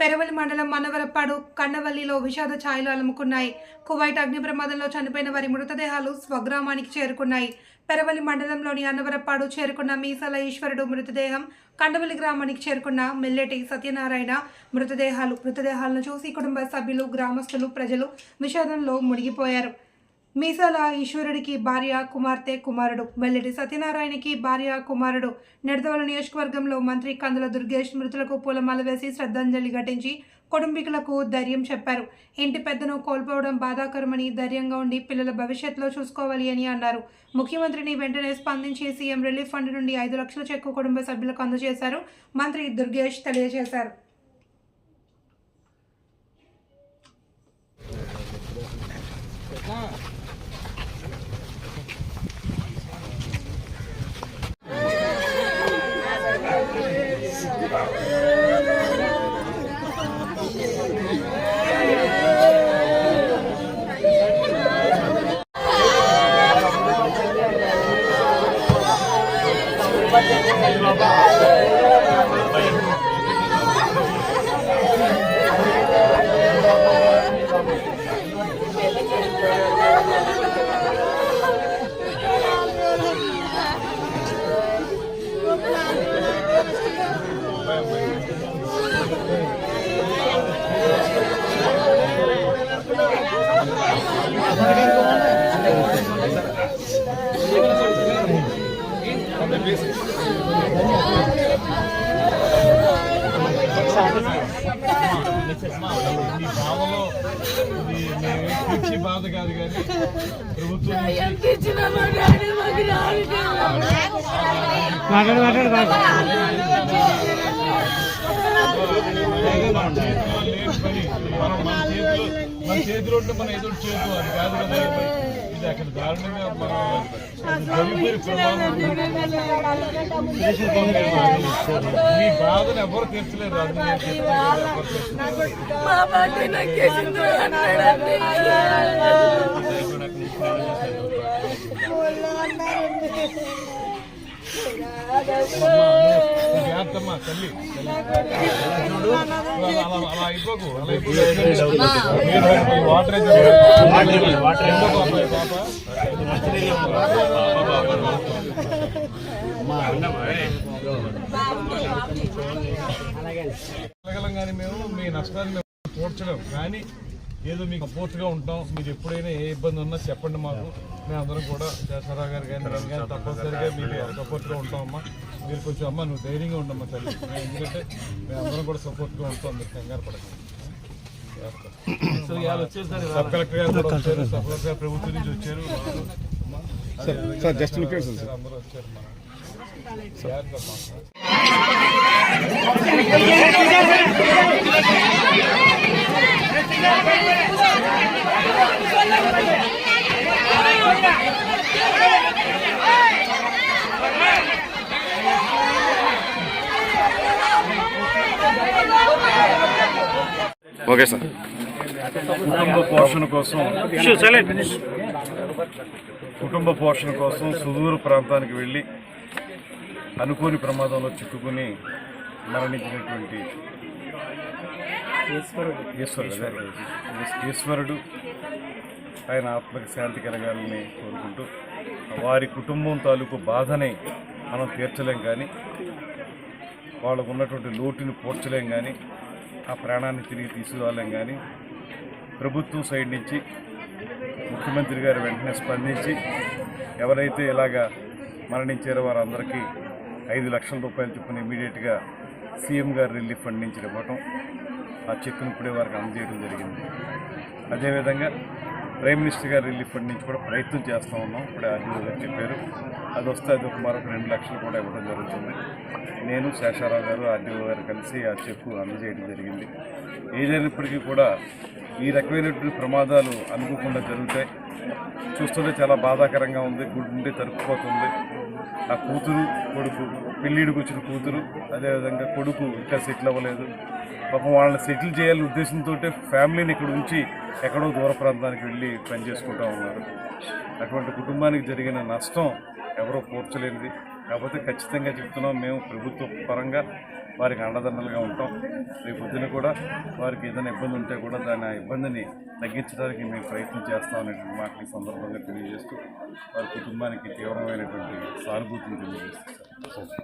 పెరవలి మండలం మనవరపాడు కన్నవల్లిలో విషాద ఛాయలు అలముకున్నాయి. కువైట్ అగ్ని ప్రమాదంలో చనిపోయిన వారి మృతదేహాలు స్వగ్రామానికి చేరుకున్నాయి. పెరవలి మండలంలోని అన్నవరపాడు చేరుకున్న మీసాల ఈశ్వరుడు మృతదేహం కండవల్లి గ్రామానికి చేరుకున్న మిల్లెటి సత్యనారాయణ మృతదేహాలు. మృతదేహాలను చూసి కుటుంబ సభ్యులు గ్రామస్తులు ప్రజలు విషాదంలో మునిగిపోయారు. మీసాల ఈశ్వరుడికి భార్య కుమార్తె కుమారుడు వెల్లడి సత్యనారాయణకి భార్య కుమారుడు నిడదవల నియోజకవర్గంలో మంత్రి కందుల దుర్గేష్ మృతులకు పూలమాల వేసి శ్రద్ధాంజలి ఘటించి కుటుంబీకులకు ధైర్యం చెప్పారు. ఇంటి పెద్దను కోల్పోవడం బాధాకరమని ధైర్యంగా ఉండి పిల్లల భవిష్యత్తులో చూసుకోవాలి అని అన్నారు. ముఖ్యమంత్రిని వెంటనే స్పందించి సీఎం రిలీఫ్ ఫండ్ నుండి ఐదు లక్షల చెక్కు కుటుంబ సభ్యులకు అందజేశారు. మంత్రి దుర్గేష్ తెలియజేశారు. Bye. మీ భావలో పిచ్చి బాధ కాదు కానీ ప్రభుత్వం మాట్లాడు మాట్లాడు. మన చేతిలో మనం ఎదురు చేసుకోవాలి కాదు కదా. ఇది అక్కడ దారుణంగా మనం జరిగిపోయి ప్రభావం మీ బాధను ఎవరు తీర్చలేరు. జాగ్రత్తమ్మా తల్లి చూడు అలా అయిపోకు అలా అయిపోకు. వాటర్ వాటర్ కానీ మేము మీ నష్టాన్ని పోడ్చడం కానీ ఏదో మీకు సపోర్ట్గా ఉంటాం. మీరు ఎప్పుడైనా ఏ ఇబ్బంది ఉన్నా చెప్పండి మాకు. మేము అందరం కూడా శేషారావు గారు కానీ నేను కానీ తప్పనిసరిగా మీకు సపోర్ట్గా ఉంటామమ్మా. మీరు కొంచెం అమ్మ నువ్వు ధైర్యంగా ఉండమ్మా తల్లి. ఎందుకంటే మేము అందరం కూడా సపోర్ట్గా ఉంటాం. మీరు కంగారు పడకండి. సబ్ కలెక్టర్ గారు సబ్ కలెక్టర్ గారు ప్రభుత్వం నుంచి వచ్చారు. అమ్మా. సార్ జస్ట్ లుక్ సార్ అందరూ వచ్చారు మా ఓకే సార్. కుటుంబ పోషణ కోసం కుటుంబ పోషణ కోసం సుదూర ప్రాంతానికి వెళ్ళి అనుకోని ప్రమాదంలో చిక్కుకుని మరణించినటువంటి ఈశ్వరుడు ఈశ్వరుడు. ఆయన ఆత్మకి శాంతి కలగాలని కోరుకుంటూ వారి కుటుంబం తాలూకు బాధని మనం తీర్చలేం కానీ వాళ్ళకు ఉన్నటువంటి లోటుని పూడ్చలేం కానీ ఆ ప్రాణాన్ని తిరిగి తీసుకురాలేం కానీ ప్రభుత్వం సైడ్ నుంచి ముఖ్యమంత్రి గారు వెంటనే స్పందించి ఎవరైతే ఇలాగా మరణించారో వారందరికీ ఐదు లక్షల రూపాయలు చొప్పున ఇమీడియట్గా సీఎం గారు రిలీఫ్ ఫండ్ నుంచి ఇవ్వటం ఆ చెక్కును ఇప్పుడే వారికి అందజేయడం జరిగింది. అదేవిధంగా ప్రైమ్ మినిస్టర్ గారు రిలీఫ్ ఫండ్ నుంచి కూడా ప్రయత్నం చేస్తూ ఉన్నాం. ఇప్పుడే ఆర్డీఓ గారు చెప్పారు. అది వస్తే అది ఒక మరొక రెండు లక్షలు కూడా ఇవ్వడం జరుగుతుంది. నేను శేషారావు గారు ఆర్డీఓ గారు కలిసి ఆ చెక్కు అందజేయడం జరిగింది. ఏదైనప్పటికీ కూడా ఈ రకమైనటువంటి ప్రమాదాలు అనుకోకుండా జరుగుతాయి. చూస్తుంటే చాలా బాధాకరంగా ఉంది. గుడ్డుంటే తరుపుపోతుంది ఆ కూతురు కొడుకు పెళ్ళిడికి వచ్చిన కూతురు అదేవిధంగా కొడుకు ఇంకా సెటిల్ అవ్వలేదు. పాపం వాళ్ళని సెటిల్ చేయాలనే ఉద్దేశంతో ఫ్యామిలీని ఇక్కడ ఉంచి ఎక్కడో దూర ప్రాంతానికి వెళ్ళి పని చేసుకుంటూ ఉన్నారు. అటువంటి కుటుంబానికి జరిగిన నష్టం ఎవరో పోర్చలేనిది. కాకపోతే ఖచ్చితంగా చెప్తున్నాం మేము ప్రభుత్వ పరంగా వారికి అండదండలుగా ఉంటాం. రేపు పొద్దున కూడా వారికి ఏదైనా ఇబ్బంది ఉంటే కూడా దాని ఆ ఇబ్బందిని తగ్గించడానికి మేము ప్రయత్నం చేస్తాం అనేటువంటి ఈ సందర్భంగా తెలియజేస్తూ వారి కుటుంబానికి తీవ్రమైనటువంటి సానుభూతిని తెలియజేస్తాం